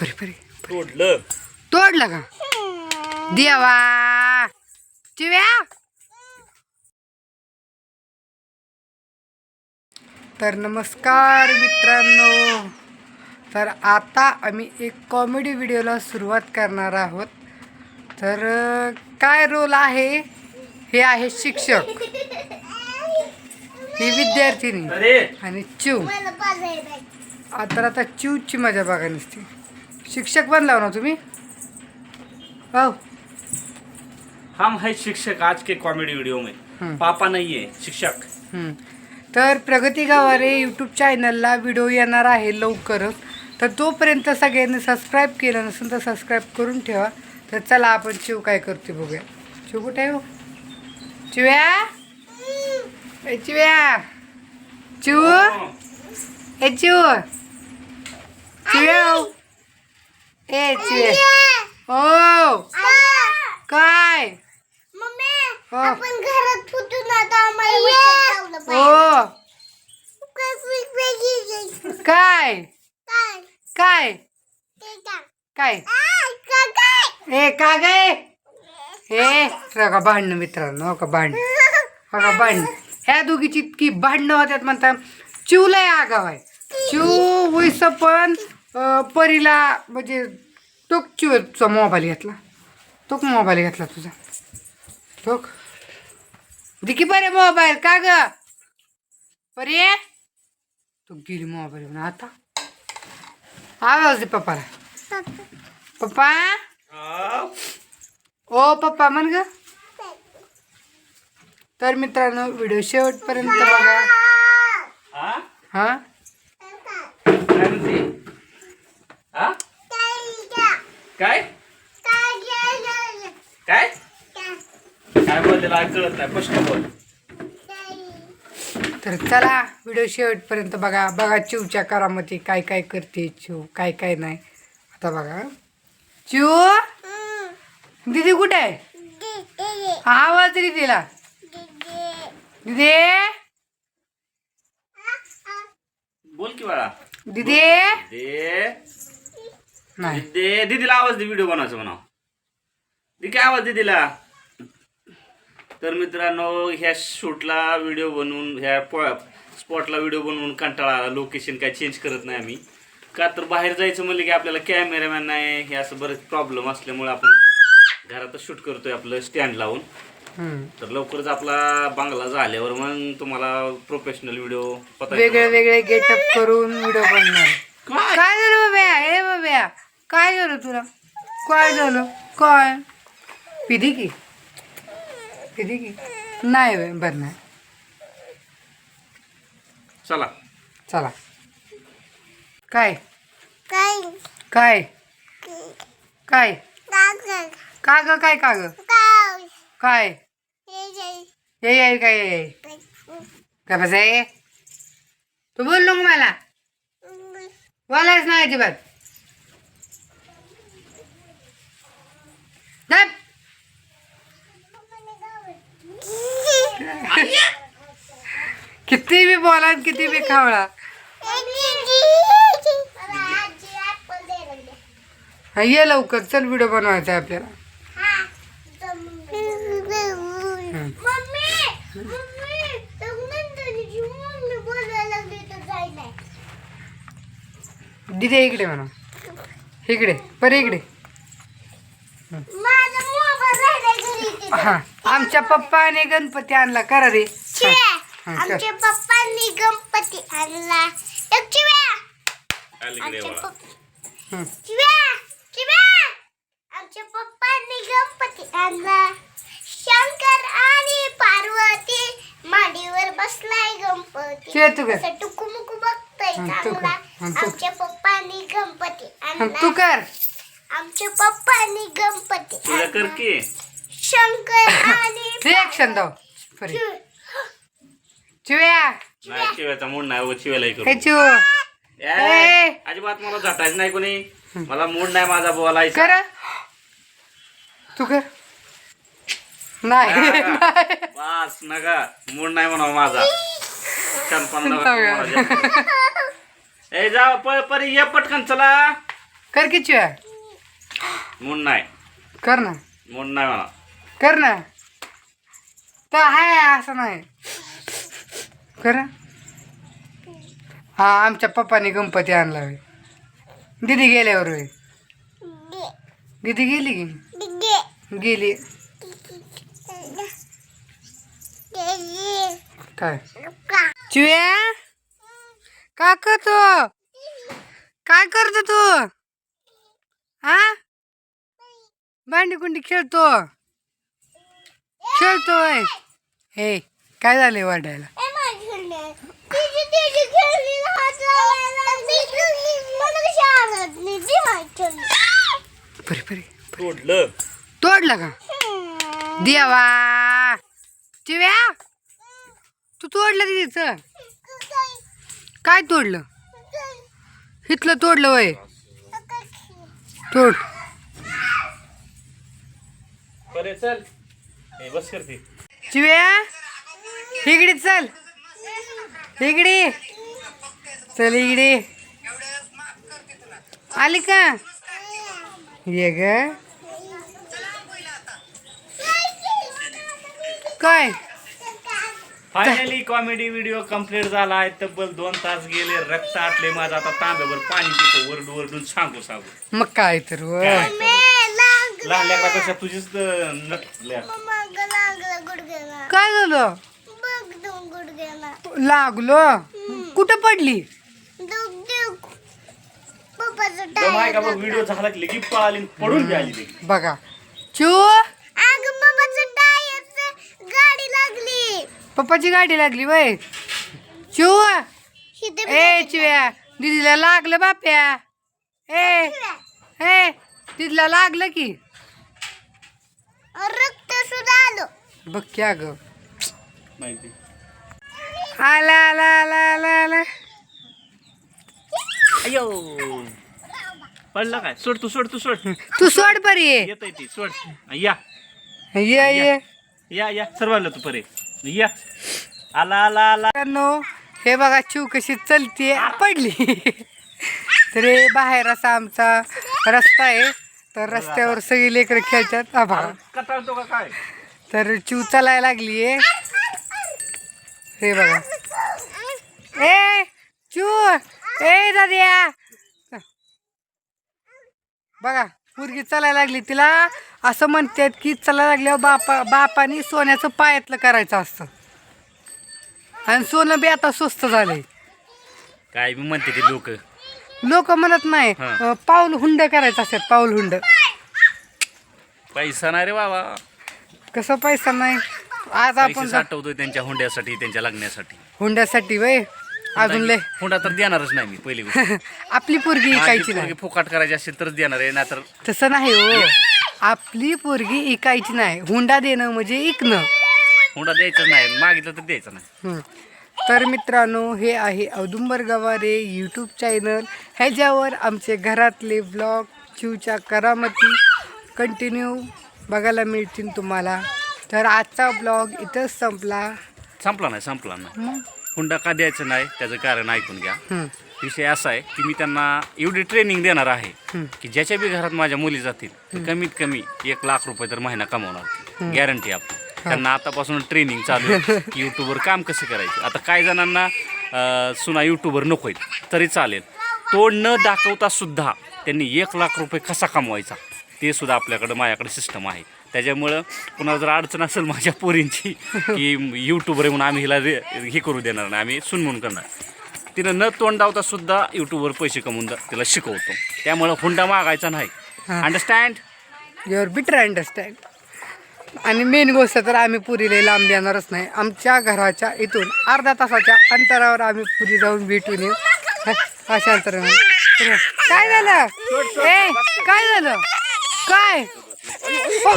परे परे तोडलं. तोडलं का. देवा. चिव्या. तर नमस्कार मित्रांनो. तर आता आम्ही एक कॉमेडी व्हिडिओला सुरुवात करणार आहोत. तर काय रोल आहे? हे आहे शिक्षक. ही विद्यार्थिनी. अरे. आणि चिव. आता आता चिवची मजा बघा नसते. शिक्षक बनला ना तुम्ही? हो. हम है शिक्षक आज के कॉमेडी वीडियो में. पापा नहीं है शिक्षक. तर प्रगती गावारे यूट्यूब चॅनलला व्हिडिओ येणार आहे लवकरच तर तोपर्यंत सगळ्यांनी सबस्क्राईब केलं नसेल तर सबस्क्राईब करून ठेवा. तर चला आपण चिव काय करते बघूया. चिव कुठे आहे हो? चिव्या ए चिव्या चिव ए चिव चिव्या हो. ए चिव्या ओ आ, काय मम्मी हो. आपण घरात फुटून आता आम्हाला. ओ काय. काय काय? ए का गे हे का भांडणं मित्रांनो हो का भांडण हो का भांडण ह्या दोघीची इतकी भांडणं होत्यात म्हणतात चिवलाय आगाव आहे. चिव वैस पण परीला म्हणजे तो चिवचा मोबाईल घेतला. तो मोबाईल घेतला तुझा. तो दिकी बरे मोबाईल का ग? परी तू गेली मोबाईल घेऊन आता. आवाज दे पप्पाला. पप्पा. ओ पप्पा म्हण ग. तर मित्रांनो व्हिडिओ शेवटपर्यंत बघा. हा? हा? काय म्हणते हा? काय? काय? कळत नाही. स्पष्ट बोल. तर चला व्हिडिओ शेवटपर्यंत बघा. बघा चिवच्या करामती काय काय करते चिव काय काय नाही. आता बघा. चिव? दिदी कुठे आहे? हा, आवाज तरी दिला. दिदी. बोल की बाळा. दिदी. दे नाही. दे दीदीला आवाज दे व्हिडिओ बनवायचा म्हणा दे काय आवाज दे दिला तर मित्रांनो ह्या शूटला व्हिडिओ बनवून ह्या स्पॉटला व्हिडिओ बनवून कंटाळा आला. लोकेशन काय चेंज करत नाही आम्ही. का तर बाहेर जायचं म्हणलं की आपल्याला कॅमेरामॅन नाही. हे असं बरेच प्रॉब्लेम असल्यामुळे आपण घरातच शूट करतोय आपलं स्टँड लावून. तर लवकरच आपला बांगला झाल्यावर मग तुम्हाला प्रोफेशनल व्हिडिओ पता वेगळे वेगळे गेटअप करून व्हिडिओ बनणार. काय? काय झालं बाब्या हे बाब्या काय झालं तुला? काय झालं? काय? पिधी की? पिधी की? नाही बे, बरं नाही. चला. चला. काय? काय? काय? काय? काय? का ग काय का ग काय? हे ये ये काय ये, काय बस आहे? तू बोल नको मला. बोलायच नाही अजिबात. किती बी बोला किती बी खावळा. ये लवकर. चल व्हिडिओ बनवायचा आहे आपल्याला. दिदे इकडे म्हणा. इकडे पर इकडे. हा आमच्या पप्पाने गणपती आणला करा रे. हा, हा. आमच्या पप्पांनी गणपती आणला. एक हं. आमच्या पप्पांनी गणपती आणला. शंकर आणि पार्वती मांडीवर बसलाय गणपती. चिव्या तू कर. असं टुकुमुकू बघतोय हं, तू कर. चांगला. हं, तू कर. आमच्या पप्पांनी गणपती. तू कर. आमच्या पप्पांनी गणपती. तुझ्या कर आणला की. शंकर आणि रिॲक्शन दाव परी. चिव- चिव्या. नाही चिव्याचा मूड नाही व चिव्यालाही हे करू चिव. ए, अजिबात मला झटायचं नाही कोणी. मला मूड नाही माझा बोलायचा कर. तू कर. नाही. बस नका. मूड नाही म्हणावं माझा. ए जा प- परी ये पटकन चला. कर की चिव्या मूड नाही. कर ना. मूड नाही म्हणा कर ना. तर हाय असं नाही. कर. ना. हा आमच्या पप्पाने गणपती आणला होय. दिदी गेल्यावर होय. दिदी गेली की? गेली. काय? चिव्या? का करतो? काय करतो तू? हा भांडी कुंडी खेळतो? खेळतोय. हे काय झाले वाढायला? तोडलं. तोडलं का? देवा! चिव्या? तू तोडलं तिचं काय तोडलं? इथलं तोडलं वय. तोड. बरे चल. ए बस करते. चिव्या इकडे चल. इकडे. चल इकडे. आली का? ये ग. काय? फायनली कॉमेडी व्हिडिओ कंप्लीट झाला आहे. तब्बल दोन तास गेले. रक्त आटले माझं. आता तांब्यावर पाणी पितो. वरडू वरडून सांगू सांगू. मग काय तर व. काय? तर. लहान लेकरापेक्षा तुझीच तर. काय झालं? लागलो? कुठं पडली? दम आहे का बघ व्हिडिओ झाला की पळाली आणि पडून. बघा. चू पप्पाची गाडी लागली वय. चू ए चिव्या दिदीला लागलं बाप्या. ए ए दिदीला लागलं की. रक्त सुद्धा आलं. बघ क्या ग माहिती. आला आला आला आला आला अयो. पडला काय? सोड तू सोड तू सोड. तू सोड परी. येत ती सोड. या. ये. ये. या या. सर्वांना तू परे. या. आला आला आला. मित्रांनो, हे बघा चिव कशी चलते पडली. तर हे बाहेर असा आमचा रस्ता आहे. तर रस्त्यावर सगळी लेकरं खेळतात. कटाळतो का काय? तर चिव चालायला लागली आहे हे बघा. ए चू ए दाद्या! बघा. मुलगी चालायला लागली तिला असं म्हणतात की चालायला लागल्यावर बापा बापाने सोन्याचं पायातलं करायचं असतं. आणि सोनं बी आता स्वस्त झालंय. काय मी म्हणते ते लोक. लोक म्हणत नाही हा. अं, पाऊल हुंड करायचं असतात पाऊल हुंड. पैसा नाही रे बाबा. कसं पैसा नाही? आज आपण पैसे साठवतोय त्यांच्या हुंड्यासाठी त्यांच्या लग्नासाठी. हुंड्यासाठी वय. अजून लय. हुंडा तर देणारच नाही मी पहिली गोष्ट. आपली पोरगी माझी इकायची नाही. फुकाट करायची असेल तरच देणार आहे नाहीतर तसं नाही हो. आपली पोरगी इकायची नाही. हुंडा देणं म्हणजे इकणं. हुंडा द्यायचाच नाही. मागितलं तर द्यायचं नाही. हं. तर मित्रांनो हे आहे औदुंबर गवारे यूट्यूब चॅनल ह्याच्यावर आमचे घरातले ब्लॉग चिवच्या करामती कंटिन्यू बघायला मिळतील तुम्हाला. तर आजचा ब्लॉग इथंच संपला. संपला नाही संपला नाही. मग? हुंडा का द्यायचं नाही त्याचं कारण ऐकून घ्या. हं. विषय असा आहे की मी त्यांना एवढी ट्रेनिंग देणार आहे. की ज्याच्या बी घरात माझ्या मुली जातील कमीत कमी एक लाख रुपये तर महिना कमावणार गॅरंटी आपण त्यांना आतापासून ट्रेनिंग चालू आहे की यूट्यूबवर काम कसं करायचं. आता काही जणांना सुना यूट्यूबर नको आहेत तरी चालेल. तो न दाखवता सुद्धा त्यांनी एक लाख रुपये कसा कमवायचा? ते सुद्धा आपल्याकडं माझ्याकडे सिस्टम आहे. त्याच्यामुळं कुणाला जर अडचण असेल माझ्या पोरींची की यूट्यूबर म्हणून आम्ही हिला रे हे करू देणार नाही आम्ही सुन म्हणून करणार. तिनं न तोंडावता सुद्धा यूट्यूबवर पैसे कमवून द- तिला शिकवतो. त्यामुळं हुंडा मागायचा नाही. हां. अंडरस्टँड युअर बिटर अंडरस्टँड आणि मेन गोष्ट तर आम्ही पुरीला लांब देणारच नाही. आमच्या घराच्या इथून अर्धा तासाच्या अंतरावर आम्ही पुरी जाऊन भेटून येऊ. ह, अशा अंतरावर तर काय झालं काय झालं? काय हो.